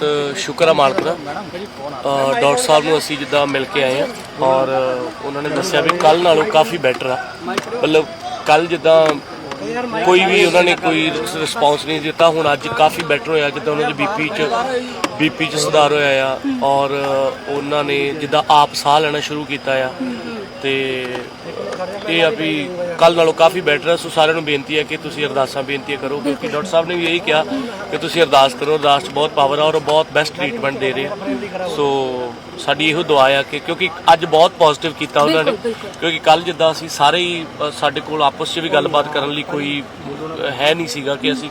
ਬਹੁਤ ਸ਼ੁਕਰ ਹੈ ਮਾਲਕ ਦਾ। ਡਾਕਟਰ ਸਾਹਿਬ ਨੂੰ ਅਸੀਂ ਜਿੱਦਾਂ ਮਿਲ ਕੇ ਆਏ ਆ ਔਰ ਉਹਨਾਂ ਨੇ ਦੱਸਿਆ ਵੀ ਕੱਲ ਨਾਲੋਂ ਕਾਫੀ ਬੈਟਰ ਆ। ਮਤਲਬ ਕੱਲ ਜਿੱਦਾਂ ਕੋਈ ਵੀ ਉਹਨਾਂ ਨੇ ਕੋਈ ਰਿਸਪੌਂਸ ਨਹੀਂ ਦਿੱਤਾ, ਹੁਣ ਅੱਜ ਕਾਫੀ ਬੈਟਰ ਹੋਇਆ, ਜਿੱਦਾਂ ਉਹਨਾਂ ਦੇ ਬੀਪੀ ਚ ਬੀਪੀ ਚ ਸੁਧਾਰ ਹੋਇਆ ਆ ਔਰ ਉਹਨਾਂ ਨੇ ਜਿੱਦਾਂ ਆਪ ਸਾਹ ਲੈਣਾ ਸ਼ੁਰੂ ਕੀਤਾ ਆ। ਤੇ ਇਹ ਆ ਵੀ ਕੱਲ ਨਾਲੋਂ ਕਾਫੀ ਬੈਟਰ ਹੈ ਸੋ ਸਾਰਿਆਂ ਨੂੰ ਬੇਨਤੀ ਹੈ ਕਿ ਤੁਸੀਂ ਅਰਦਾਸਾਂ ਬੇਨਤੀਆਂ ਕਰੋ ਕਿਉਂਕਿ ਡਾਕਟਰ ਸਾਹਿਬ ਨੇ ਵੀ ਇਹੀ ਕਿਹਾ ਕਿ ਤੁਸੀਂ ਅਰਦਾਸ ਕਰੋ ਅਰਦਾਸ 'ਚ ਬਹੁਤ ਪਾਵਰ ਆ ਔਰ ਬਹੁਤ ਬੈਸਟ ਟ੍ਰੀਟਮੈਂਟ ਦੇ ਰਹੇ ਆ ਸੋ ਸਾਡੀ ਇਹੋ ਦੁਆ ਆ ਕਿ ਕਿਉਂਕਿ ਅੱਜ ਬਹੁਤ ਪੋਜ਼ਿਟਿਵ ਕੀਤਾ ਉਹਨਾਂ ਨੇ। ਕਿਉਂਕਿ ਕੱਲ ਜਿੱਦਾਂ ਅਸੀਂ ਸਾਰੇ ਹੀ ਸਾਡੇ ਕੋਲ ਆਪਸ 'ਚ ਵੀ ਗੱਲਬਾਤ ਕਰਨ ਲਈ ਕੋਈ ਹੈ ਨਹੀਂ ਸੀਗਾ ਕਿ ਅਸੀਂ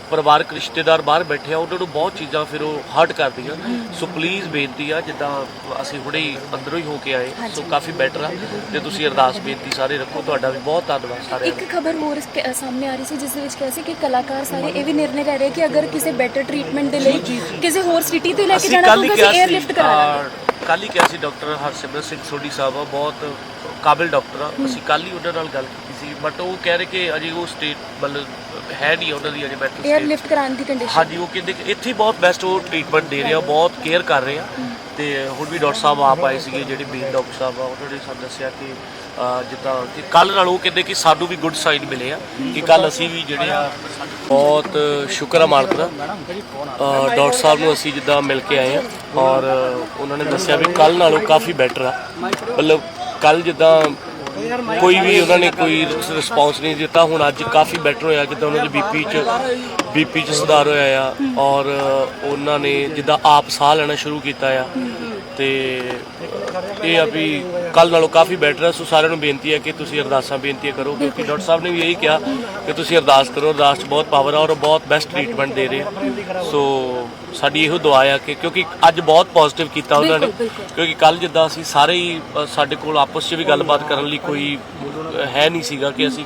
ਪਰਿਵਾਰਕ ਰਿਸ਼ਤੇਦਾਰ ਬਾਹਰ ਬੈਠੇ ਆ ਉਹਨਾਂ ਨੂੰ ਬਹੁਤ ਚੀਜ਼ਾਂ ਫਿਰ ਉਹ ਹਰਟ ਕਰਦੀਆਂ। ਸੋ ਪਲੀਜ਼ ਬੇਨਤੀ ਆ ਜਿੱਦਾਂ ਅਸੀਂ ਹੁਣੇ ਹੀ ਅੰਦਰੋਂ ਹੀ ਹੋ ਕੇ ਆਏ ਸੋ ਕਾਫੀ ਬੈਟਰ ਆ। ਤੇ ਤੁਸੀਂ ਅਰਦਾਸ ਬੇਨਤੀ ਸਾਰੇ ਰੱਖੋ ਤੁਹਾਡਾ ਵੀ ਬਹੁਤ ਧੰਨਵਾਦ ਸਾਰਿਆਂ ਦਾ। ਇੱਕ ਖਬਰ ਹੋਰ ਸਾਹਮਣੇ ਆ ਰਹੀ ਸੀ ਜਿਸ ਦੇ ਵਿੱਚ ਕਿਹਾ ਸੀ ਕਿ ਕਲਾਕਾਰ ਸਾਰੇ ਇਹ ਵੀ ਨਿਰਣੇ ਲੈ ਰਹੇ ਕਿ ਅਗਰ ਕਿਸੇ ਬੈਟਰ ਟ੍ਰੀਟਮੈਂਟ ਦੇ ਲਈ ਕਿਸੇ ਹੋਰ ਸਿਟੀ ਤੇ ਲੈ ਕੇ ਜਾਣਾ ਕੱਲ ਹੀ ਪਊਗਾ ਕਿਹਾ ਅਸੀਂ 에ਅਰਲਿਫਟ ਕਰਾ ਕੱਲ ਹੀ ਕਿਹਾ ਸੀ ਡਾਕਟਰ ਹਰਸਿਮਰਤ ਸਿੰਘ ਸੋਢੀ ਸਾਹਿਬ ਆ ਬਹੁਤ ਕਾਬਿਲ ਡਾਕਟਰ ਆ। ਅਸੀਂ ਕੱਲ ਹੀ ਉਹਨਾਂ ਨਾਲ ਗੱਲ ਕੀਤੀ। ਸੀ ਬਟ ਉਹ ਕਹਿ ਰਹੇ ਕਿ ਅਜੇ ਉਹ ਸਟੇਟ ਮਤਲਬ ਹੈ ਨਹੀਂ ਉਹਨਾਂ ਦੀ ਅਜੇ ਮੈਂਟਲ ਸਟੇਟ 에ਅਰਲਿਫਟ ਕਰਾਉਣ ਦੀ ਕੰਡੀਸ਼ਨ ਹਾਂਜੀ ਉਹ ਕਹਿੰਦੇ ਕਿ ਇੱਥੇ ਹੀ ਬਹੁਤ ਬੈਸਟ ਉਹ ਟ੍ਰੀਟਮੈਂਟ ਦੇ ਰਹੇ ਆ ਬਹੁਤ ਕੇਅਰ ਕਰ ਰਹੇ ਆ। ਤੇ ਹੁਣ ਵੀ ਡਾਕਟਰ ਸਾਹਿਬ ਆਪ ਆਏ ਸੀਗੇ ਜਿਹੜੇ ਮੇਨ ਡਾਕਟਰ ਸਾਹਿਬ ਆ ਉਹਨਾਂ ਨੇ ਸਾਨੂੰ ਦੱਸਿਆ ਕਿ ਜਿੱਦਾਂ ਕਿ ਕੱਲ ਨਾਲ ਉਹ ਕਹਿੰਦੇ ਕਿ ਸਾਨੂੰ ਵੀ ਗੁੱਡ ਸਾਈਨ ਮਿਲੇ ਆ ਕਿ ਕੱਲ ਅਸੀਂ ਵੀ ਜਿਹੜੇ ਆ ਬਹੁਤ ਸ਼ੁਕਰ ਹੈ ਮਾਲਕ ਦਾ। ਡਾਕਟਰ ਸਾਹਿਬ ਨੂੰ ਅਸੀਂ ਜਿੱਦਾਂ ਮਿਲ ਕੇ ਆਏ ਆ ਔਰ ਉਹਨਾਂ ਨੇ ਦੱਸਿਆ ਵੀ ਕੱਲ ਨਾਲੋਂ ਕਾਫੀ ਬੈਟਰ ਆ। ਮਤਲਬ ਕੱਲ ਜਿੱਦਾਂ ਕੋਈ ਵੀ ਉਹਨਾਂ ਨੇ ਕੋਈ ਰਿਸਪੌਂਸ ਨਹੀਂ ਦਿੱਤਾ। ਹੁਣ ਅੱਜ ਕਾਫੀ ਬੈਟਰ ਹੋਇਆ, ਜਿੱਦਾਂ ਉਹਨਾਂ ਦੇ ਬੀਪੀ ਚ ਬੀਪੀ ਚ ਸੁਧਾਰ ਹੋਇਆ ਆ। ਔਰ ਉਹਨਾਂ ਨੇ ਜਿੱਦਾਂ ਆਪ ਸਾਹ ਲੈਣਾ ਸ਼ੁਰੂ ਕੀਤਾ ਆ। ਤੇ ਇਹ ਆ ਵੀ ਕੱਲ ਨਾਲੋਂ ਕਾਫੀ ਬੈਟਰ ਹੈ ਸੋ ਸਾਰਿਆਂ ਨੂੰ ਬੇਨਤੀ ਹੈ ਕਿ ਤੁਸੀਂ ਅਰਦਾਸਾਂ ਬੇਨਤੀਆਂ ਕਰੋ ਕਿਉਂਕਿ ਡਾਕਟਰ ਸਾਹਿਬ ਨੇ ਵੀ ਇਹੀ ਕਿਹਾ ਕਿ ਤੁਸੀਂ ਅਰਦਾਸ ਕਰੋ ਅਰਦਾਸ 'ਚ ਬਹੁਤ ਪਾਵਰ ਆ ਔਰ ਬਹੁਤ ਬੈਸਟ ਟ੍ਰੀਟਮੈਂਟ ਦੇ ਰਹੇ ਆ ਸੋ ਸਾਡੀ ਇਹੋ ਦੁਆ ਆ ਕਿ ਕਿਉਂਕਿ ਅੱਜ ਬਹੁਤ ਪੋਜ਼ਿਟਿਵ ਕੀਤਾ ਉਹਨਾਂ ਨੇ ਬਿਲਕੁਲ, ਬਿਲਕੁਲ। ਕਿਉਂਕਿ ਕੱਲ ਜਿੱਦਾਂ ਅਸੀਂ ਸਾਰੇ ਹੀ ਅ, ਸਾਡੇ ਕੋਲ ਆਪਸ 'ਚ ਵੀ ਗੱਲਬਾਤ ਕਰਨ ਲਈ ਕੋਈ ਅ, ਹੈ ਨਹੀਂ ਸੀਗਾ ਕਿ ਅਸੀਂ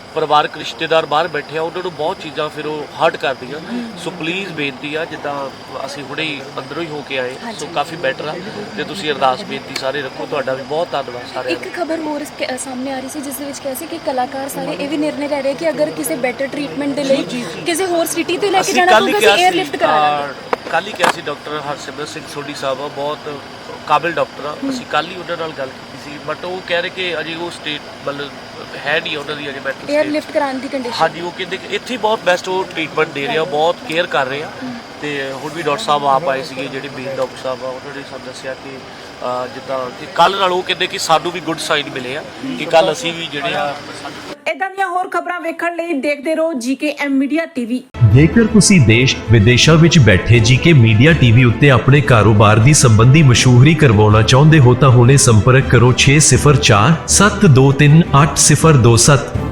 ਪਰਿਵਾਰਕ ਰਿਸ਼ਤੇਦਾਰ ਬਾਹਰ ਬੈਠੇ ਆ ਉਹਨਾਂ ਨੂੰ ਬਹੁਤ ਚੀਜ਼ਾਂ ਫਿਰ ਉਹ ਹਰਟ ਕਰਦੀਆਂ। ਸੋ ਪਲੀਜ਼ ਬੇਨਤੀ ਆ ਜਿੱਦਾਂ ਅਸੀਂ ਹੁਣੇ ਹੀ ਅੰਦਰੋਂ ਹੀ ਹੋ ਕੇ ਆਏ ਸੋ ਕਾਫੀ ਬੈਟਰ ਆ। ਤੇ ਤੁਸੀਂ ਅਰਦਾਸ ਬੇਨਤੀ ਸਾਰੇ ਰੱਖੋ ਤੁਹਾਡਾ ਵੀ ਬਹੁਤ ਧੰਨਵਾਦ ਸਾਰਿਆਂ ਦਾ। ਇੱਕ ਖਬਰ ਕੇ- ਸਾਹਮਣੇ ਆ ਰਹੀ ਸੀ ਜਿਸ ਦੇ ਵਿੱਚ ਕਿਹਾ ਸੀ ਕਿ ਕਲਾਕਾਰ ਸਾਰੇ ਇਹ ਵੀ ਨਿਰਣੇ ਲੈ ਰਹੇ ਕਿ ਅਗਰ ਕਿਸੇ ਬੈਟਰ ਟ੍ਰੀਟਮੈਂਟ ਦੇ ਲਈ ਕਿਸੇ ਹੋਰ ਸਿਟੀ ਤੇ ਲੈ ਕੇ ਜਾਣਾ ਕੱਲ ਹੀ ਪਊਗਾ ਕਿਹਾ ਅਸੀਂ 에ਅਰਲਿਫਟ ਕਰਾ ਦਾਂਗੇ ਅਹ, ਕੱਲ ਹੀ ਕਿਹਾ ਸੀ ਡਾਕਟਰ ਹਰਸਿਮਰਤ ਸਿੰਘ ਸੋਢੀ ਸਾਹਿਬ ਆ ਬਹੁਤ ਕਾਬਿਲ ਡਾਕਟਰ ਆ। ਅਸੀਂ ਕੱਲ ਹੀ ਉਹਨਾਂ ਨਾਲ ਗੱਲ ਕੀਤੀ ਸੀ ਬਟ ਉਹ ਕਹਿ ਰਹੇ ਕਿ ਅਜੇ ਉਹ ਸਟੇਟ ਮਤਲਬ ਹੈ ਨਹੀਂ ਉਹਨਾਂ ਦੀ ਅਜੇ ਸਟੇਟ 에ਅਰਲਿਫਟ ਕਰਾਉਣ ਦੀ ਕੰਡੀਸ਼ਨ ਹਾਂਜੀ ਉਹ ਕਹਿੰਦੇ ਕਿ ਇੱਥੇ ਹੀ ਬਹੁਤ ਬੈਸਟ ਉਹ ਟ੍ਰੀਟਮੈਂਟ ਦੇ ਰਹੇ ਆ ਬਹੁਤ ਕੇਅਰ ਕਰ ਰਹੇ ਆ। ਤੇ ਹੁਣ ਵੀ ਡਾਕਟਰ ਸਾਹਿਬ ਆਪ ਆਏ ਸੀਗੇ ਜਿਹੜੇ ਮੇਨ ਡਾਕਟਰ ਸਾਹਿਬ ਆ ਉਹਨਾਂ ਨੇ ਸਾਨੂੰ ਦੱਸਿਆ ਕਿ ਅਹ, ਜਿੱਦਾਂ ਕਿ ਕੱਲ ਨਾਲ ਉਹ ਕਹਿੰਦੇ ਕਿ ਸਾਨੂੰ ਵੀ ਗੁੱਡ ਸਾਈਨ ਮਿਲੇ ਆ ਕਿ ਕੱਲ ਅਸੀਂ ਵੀ ਜਿਹੜੇ ਆ ਇਦਾਂ ਦੀਆਂ ਹੋਰ ਖਬਰਾਂ ਵੇਖਣ ਲਈ ਦੇਖਦੇ ਰਹੋ ਜੀਕੇਐਮ ਮੀਡੀਆ ਟੀਵੀ। ਜੇਕਰ ਤੁਸੀਂ ਦੇਸ਼ ਵਿਦੇਸ਼ਾਂ ਵਿੱਚ ਬੈਠੇ ਜੀਕੇ ਮੀਡੀਆ ਟੀਵੀ ਉੱਤੇ ਆਪਣੇ ਕਾਰੋਬਾਰ ਦੀ ਸੰਬੰਧੀ ਮਸ਼ਹੂਰੀ ਕਰਵਾਉਣਾ ਚਾਹੁੰਦੇ ਹੋ ਤਾਂ ਹੁਣੇ ਸੰਪਰਕ ਕਰੋ 604 723 8027